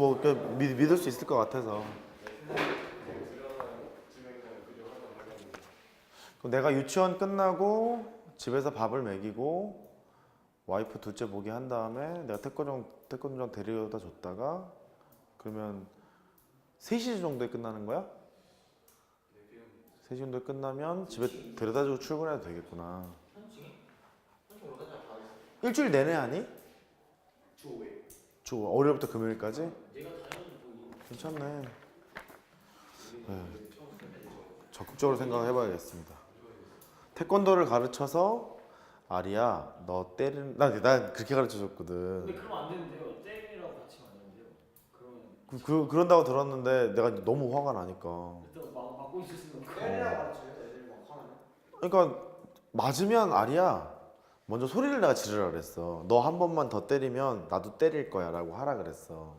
뭐 그, 믿, 믿을 수 있을 것 같아서. 그럼 내가 유치원 끝나고 집에서 밥을 먹이고 와이프 둘째 보기 한 다음에 내가 태권도장 태권도장 데려다 줬다가 그러면 3시 정도에 끝나는 거야? 3시 정도에 끝나면 집에 데려다 주고 출근해도 되겠구나. 일주일 내내 하니? 주 5회. 주 월요일부터 금요일까지? 괜찮네. 네. 적극적으로 생각을 해봐야겠습니다. 태권도를 가르쳐서 아리야 너 때리는 나나 그렇게 가르쳐줬거든. 근데 그러면 안 되는데요. 안 되는데요. 그러면 그, 그 그런다고 들었는데 내가 너무 화가 나니까. 막 막고 있을 수는 없고. 때리라고 가르쳐요 애들이 막 화나면 그러니까 맞으면 아리야 먼저 소리를 내가 지르라 그랬어. 너 한 번만 더 때리면 나도 때릴 거야 라고 하라 그랬어.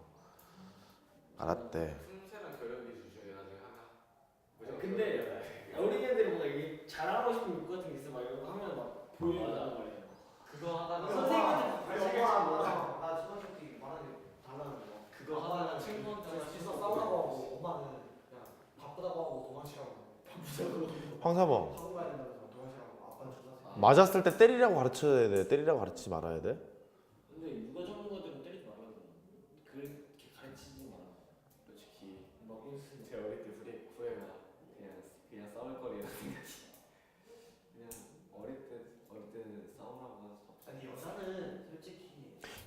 알았대. 품새랑 겨루기 중에 나중에 하나. 근데 어린애들이 뭔가 이게 잘하고 싶은 욕구 같은 게 있어. 막 이런 거 하면 막 보여준단 말이에요. 그거 하다가 선생님한테 아니 엄마 뭐나 초등학교 때 말하는 게 달라는 거. 그거 하다가 친구한테 진짜 싸우라고 하고 엄마는 그냥 바쁘다고 하고 도망치라고. 황사범 맞았을 때 때리라고 가르쳐야 돼. 때리라고 가르치지 말아야 돼. 근데 누가 전문가들은 때리지 말아야 돼. 그렇게 가르치지 마. 솔직히 막고 있으면. 제 어릴 때 후회 후회가 그냥 그냥 싸울 거리라 생각이. 그냥 어릴 때 어릴 때는 싸우라고 해서 아니 여자는 솔직히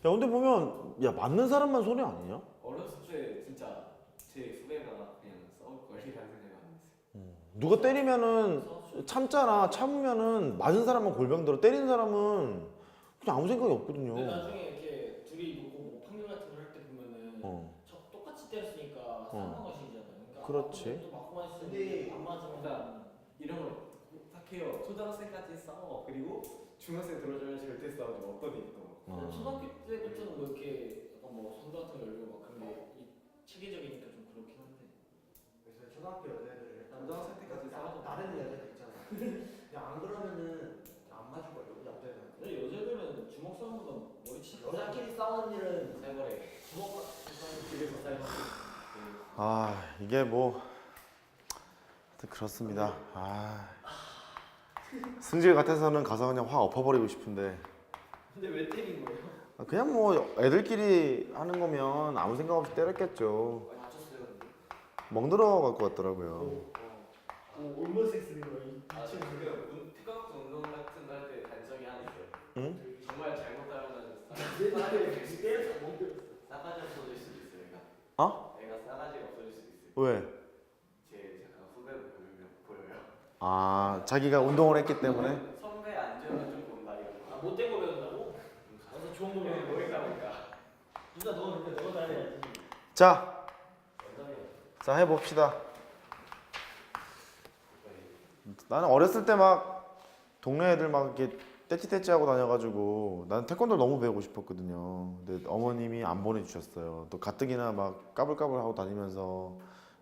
야 근데 보면 야 맞는 사람만 손해 아니냐? 어렸을 때 진짜 제 후회가 그냥 싸울 거리라는 생각이 안 했어요. 누가 때리면은 참잖아. 참으면은 맞은 사람은 골병 들어. 때리는 사람은 그냥 아무 생각이 없거든요. 근데 나중에 이렇게 둘이 놓고 뭐 판결 같은 걸 할 때 보면은 어. 저 똑같이 때렸으니까 상관것이잖아요. 그러니까 그렇지. 또 맞고만 있으면 근데 안 맞으면 그러니까 이런 걸 부탁해요. 초등학생까지 싸워. 그리고 중학생 들어주면 절대 싸우지 마. 어떤 일도. 어. 초등학교 때부터는 뭐 이렇게 약간 뭐 선도 같은 거 열고 막 그런 게 이- 체계적이니까 좀 그렇긴 한데. 그래서 초등학교 여자애들을 일단 고등학생 때까지 싸워도 나르는 여자들 안 그러면은 안 맞을 거야 남자애들 근데 여자들은 주먹 싸움보다 머리 치고 여자끼리 싸우는 일은 살벌해. 주먹 싸움 집에서 싸움. 아 이게 뭐 하여튼 그렇습니다. 아 승질 같아서는 가서 그냥 확 엎어버리고 싶은데 근데 왜 때린 거예요? 아, 그냥 뭐 애들끼리 하는 거면 아무 생각 없이 때렸겠죠. 근데. 멍들어 갈 것 같더라고요. 오 올머 섹스인 거예요. 아, 저 그게 운- 태권도 운동 같은 거 할 때 단점이 하나 있어요. 응? 정말 잘못하면 때려서 때려서 못 때렸어. 싸가지 없어질 수도 있어요. 얘가. 어? 애가 싸가지가 없어질 수도 있어요. 왜? 제 제가 후배로 보이면 보여요. 아 자기가 운동을 했기 때문에. 선배 안 주면 좀 본다 이런 거. 아 못된 거 배운다고? 가서 좋은 거 배우는 거 모이다 보니까. 누나 너 근데 너가 잘해야지. 자. 자 해봅시다. 나는 어렸을 때 막 동네 애들 막 이렇게 떼찌떼찌 하고 다녀가지고 나는 태권도 너무 배우고 싶었거든요. 근데 어머님이 안 보내주셨어요. 또 가뜩이나 막 까불까불 하고 다니면서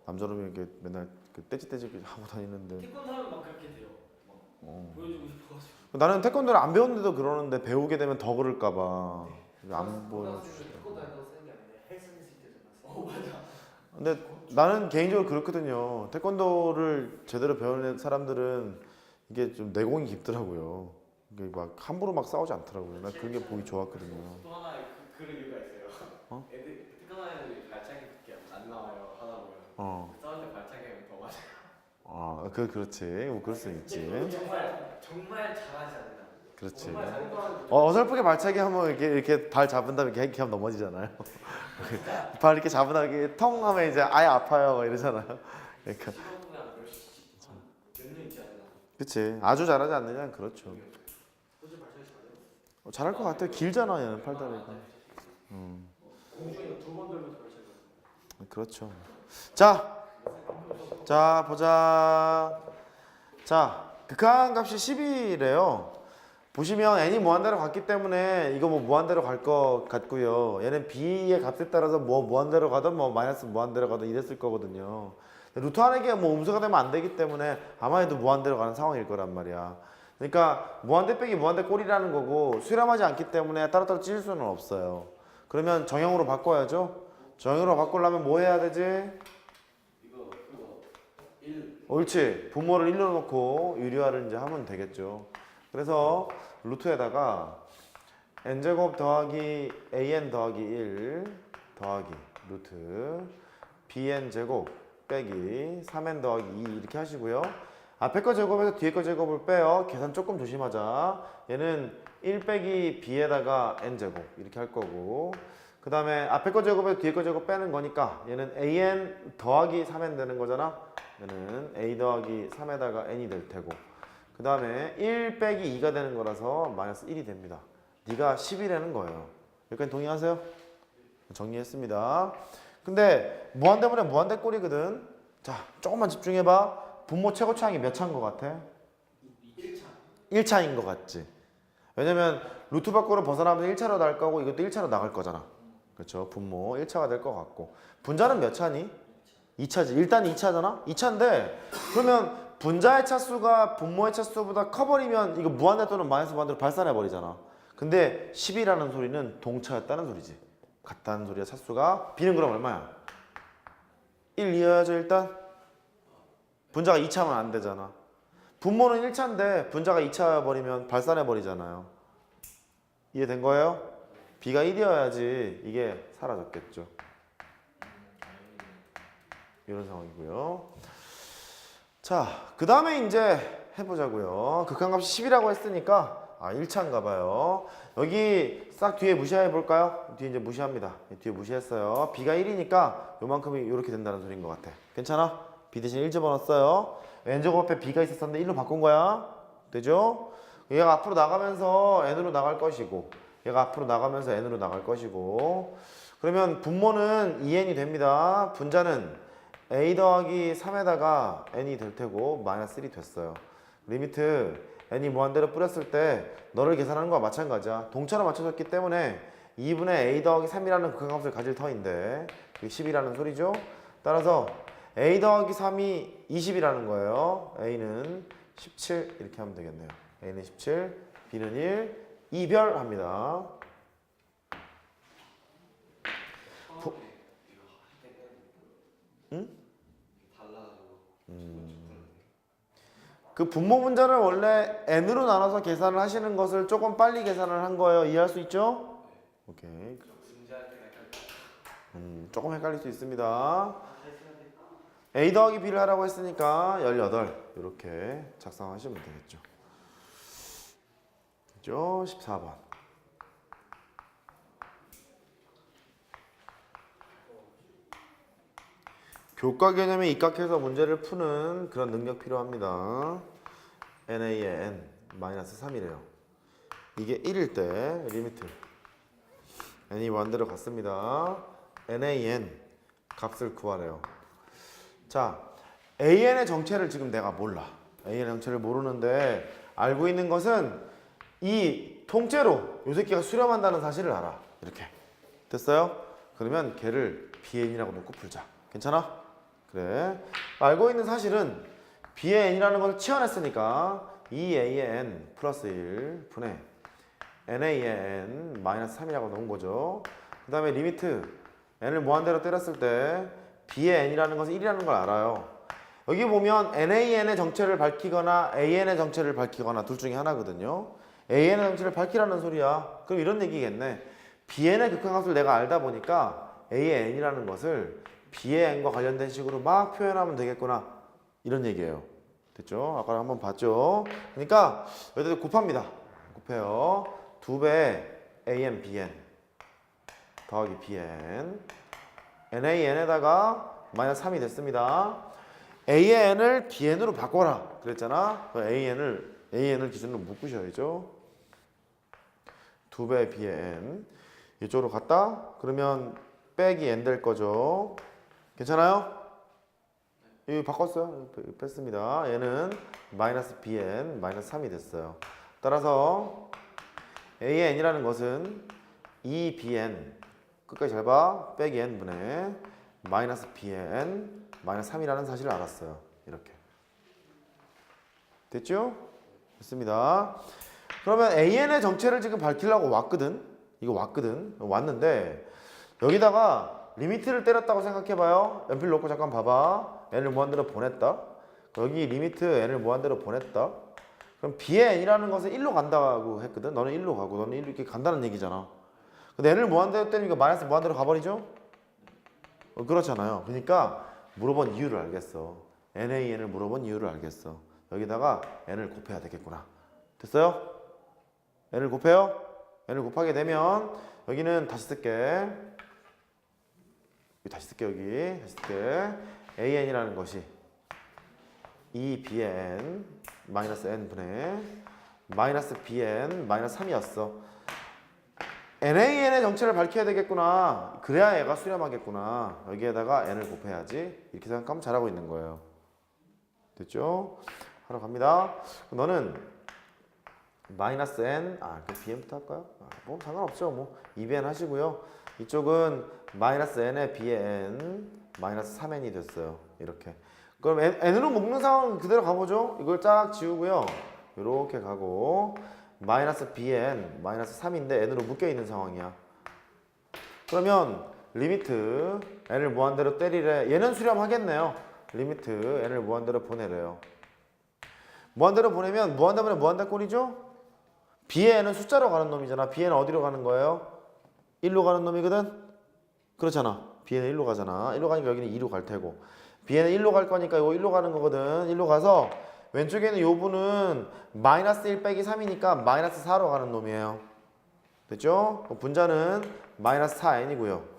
남자놈이 이렇게 맨날 그 떼찌떼찌 하고 다니는데 태권도 하면 막 그렇게 돼요. 막 어. 보여주고 싶어가지고. 나는 태권도를 안 배웠는데도 그러는데 배우게 되면 더 그럴까봐 안 보여주시더라고. 태권도 한다고 쓰는 게 아닌데 헬스미스 때잖아 어 맞아. 근데 나는 개인적으로 그렇거든요. 태권도를 제대로 배우는 사람들은 이게 좀 내공이 깊더라고요. 이게 막 함부로 막 싸우지 않더라고요. 난 그런 게 보기 좋았거든요. 또 하나 그, 그런 이유가 있어요. 어? 애들 특허나 애들이 발차기 안 나와요 하다 보면 어, 싸울 때 발차기 하면 더 맞아요. 아, 그 그렇지. 뭐 그럴 수 있지. 정말 정말 잘하지 않나. 그렇지. 어, 어설프게 발차기 하면 이렇게 이렇게 발 잡은 다음에 이렇게, 하면 넘어지잖아요. 발 이렇게 잡은 다음에 텅 하면 이제 아예 아파요 막 이러잖아요. 그러니까. 그렇지. 아주 잘하지 않느냐 그렇죠. 어, 잘할 것 같아. 길잖아 얘는 팔다리가. 음. 그렇죠. 자, 자 보자. 자, 극한 값이 10이래요. 보시면 n이 무한대로 갔기 때문에 이거 뭐 무한대로 갈 것 같고요. 얘는 b의 값에 따라서 뭐 무한대로 가든 뭐 마이너스 무한대로 가든 이랬을 거거든요. 루트 안에 게뭐 음수가 되면 안 되기 때문에 아마도 무한대로 가는 상황일 거란 말이야. 그러니까 무한대 빼기 무한대 꼴이라는 거고 수렴하지 않기 때문에 따로따로 찢을 수는 없어요. 그러면 정형으로 바꿔야죠. 정형으로 바꾸려면 뭐 해야 되지? 이거 그거 1 옳지. 분모를 1로 놓고 유리화를 이제 하면 되겠죠. 그래서 루트에다가 n제곱 더하기 an 더하기 1 더하기 루트 bn제곱 빼기 3n 더하기 2 이렇게 하시고요. 앞에 거 제곱에서 뒤에 거 제곱을 빼요. 계산 조금 조심하자. 얘는 1 빼기 b에다가 n제곱 이렇게 할 거고 그 다음에 앞에 거 제곱에서 뒤에 거 제곱 빼는 거니까 얘는 an 더하기 3n 되는 거잖아. 얘는 a 더하기 3에다가 n이 될 테고 그 다음에 1 빼기 2가 되는 거라서 마이너스 1이 됩니다. 네가 10이라는 거예요. 여기까지 동의하세요? 정리했습니다. 근데 무한대문에 무한대 꼴이거든. 자, 조금만 집중해봐. 분모 최고 차항이 몇 차인 것 같아? 1차 1차인 것 같지? 왜냐면 루트 밖으로 벗어나면 1차로 나갈 거고 이것도 1차로 나갈 거잖아. 그렇죠? 분모 1차가 될 것 같고 분자는 몇 차니? 2차지. 일단 2차잖아? 2차인데 그러면 분자의 차수가 분모의 차수보다 커버리면 이거 무한대 또는 마이너스 무한대로 발산해 버리잖아. 근데 10이라는 소리는 동차였다는 소리지. 같다는 소리야 차수가. b는 그럼 얼마야? 1 이어야죠 일단. 분자가 2차면 안 되잖아. 분모는 1차인데 분자가 2차 버리면 발산해 버리잖아요. 이해된 거예요? b가 1이어야지 이게 사라졌겠죠. 이런 상황이고요. 자, 그 다음에 이제 해보자고요. 극한값이 10이라고 했으니까 아 1차인가 봐요. 여기 싹 뒤에 무시해 볼까요? 뒤에 이제 무시합니다. 뒤에 무시했어요. b가 1이니까 요만큼이 이렇게 된다는 소리인 것 같아. 괜찮아? b 대신 1 집어넣었어요. 왼쪽 앞에 b가 있었었는데 1로 바꾼 거야. 되죠? 얘가 앞으로 나가면서 n으로 나갈 것이고 얘가 앞으로 나가면서 n으로 나갈 것이고 그러면 분모는 2n이 됩니다. 분자는 a 더하기 3에다가 n이 될 테고 마이너스 1이 됐어요. 리미트 n이 무한대로 뿌렸을 때 너를 계산하는 거와 마찬가지야. 동차로 맞춰졌기 때문에 2분의 a 더하기 3이라는 극한값을 가질 터인데 그게 10이라는 소리죠. 따라서 a 더하기 3이 20이라는 거예요. a는 17 이렇게 하면 되겠네요. a는 17, b는 1, 이별합니다. 이거 할때 응? 그 분모 분자를 원래 n으로 나눠서 계산을 하시는 것을 조금 빨리 계산을 한 거예요. 이해할 수 있죠? 오케이. 음, 조금 헷갈릴 수 있습니다. a 더하기 b를 하라고 했으니까 18 이렇게 작성하시면 되겠죠. 그죠? 14번. 교과 개념에 입각해서 문제를 푸는 그런 능력 필요합니다. NA의 N 마이너스 3이래요. 이게 1일 때 리미트 n이 완대로 갔습니다. nan 값을 구하래요. 자, an의 정체를 지금 내가 몰라. an의 정체를 모르는데 알고 있는 것은 이 통째로 요 새끼가 수렴한다는 사실을 알아. 이렇게 됐어요? 그러면 걔를 bn이라고 놓고 풀자. 괜찮아? 그래. 알고 있는 사실은 b의 n이라는 것을 치환했으니까 2a의 n 플러스 1 분의 NA의 N 마이너스 3이라고 놓은 거죠. 그 다음에 리미트 N을 무한대로 때렸을 때 B의 N이라는 것은 1이라는 걸 알아요. 여기 보면 NAN의 정체를 밝히거나 AN의 정체를 밝히거나 둘 중에 하나거든요. AN의 정체를 밝히라는 소리야. 그럼 이런 얘기겠네. BN의 극한값을 내가 알다 보니까 A의 N이라는 것을 N과 관련된 식으로 막 표현하면 되겠구나. 이런 얘기예요. 됐죠? 아까 한번 봤죠? 그러니까 여기다 곱합니다. 곱해요. 2배 AN, BN 더하기 BN NAN에다가 마이너스 3이 됐습니다. AN을 BN으로 바꿔라 그랬잖아. 그 AN을 AN을 기준으로 묶으셔야죠. 2배 BN 이쪽으로 갔다 그러면 빼기 N 될 거죠. 괜찮아요? 이거 바꿨어요. 빼- 뺐습니다. 얘는 마이너스 BN 마이너스 3이 됐어요. 따라서 A의 n이라는 것은 2bn 끝까지 잘 봐. 빼기 n분의 마이너스 bn 마이너스 3이라는 사실을 알았어요. 이렇게. 됐죠? 됐습니다. 그러면 AN의 정체를 지금 밝히려고 왔거든. 이거 왔거든. 왔는데 여기다가 리미트를 때렸다고 생각해봐요. 연필 놓고 잠깐 봐봐. n을 무한대로 보냈다. 여기 리미트 n을 무한대로 보냈다. 그럼 b의 n이라는 것은 1로 간다고 했거든. 너는 1로 가고 너는 1로 이렇게 간다는 얘기잖아. 근데 n을 무한대로 때리니까 마이너스 무한대로 가버리죠? 어, 그렇잖아요. 그러니까 물어본 이유를 알겠어. NAN을 물어본 이유를 알겠어. 여기다가 n을 곱해야 되겠구나. 됐어요? n을 곱해요? n을 곱하게 되면 여기는 다시 쓸게. 다시 쓸게 여기 다시 쓸게. an이라는 것이 2bn 마이너스 n 분의 마이너스 bn 마이너스 3이었어. NAN의 정체를 밝혀야 되겠구나. 그래야 얘가 수렴하겠구나. 여기에다가 n을 곱해야지. 이렇게 생각하면 잘하고 있는 거예요. 됐죠? 하러 갑니다. 너는 마이너스 n, 아, 그 bn부터 할까요? 아, 뭐 상관없죠. 뭐 2bn 하시고요. 이쪽은 마이너스 n에 bn 마이너스 3n이 됐어요. 이렇게. 그럼 n, n으로 묶는 상황 그대로 가보죠. 이걸 쫙 지우고요. 이렇게 가고 마이너스 bn 마이너스 3인데 n으로 묶여 있는 상황이야. 그러면 리미트 n을 무한대로 때리래. 얘는 수렴하겠네요. 리미트 n을 무한대로 보내래요. 무한대로 보내면 무한대분의 무한대 꼴이죠? b의 n은 숫자로 가는 놈이잖아. b는 어디로 가는 거예요? 1로 가는 놈이거든? 그렇잖아. b는 1로 가잖아. 1로 가니까 여기는 2로 갈 테고. b는 1로 갈 거니까 이거 1로 가는 거거든. 1로 가서 왼쪽에는 요 분은 마이너스 1 빼기 3이니까 마이너스 4로 가는 놈이에요. 됐죠? 분자는 마이너스 4n이고요.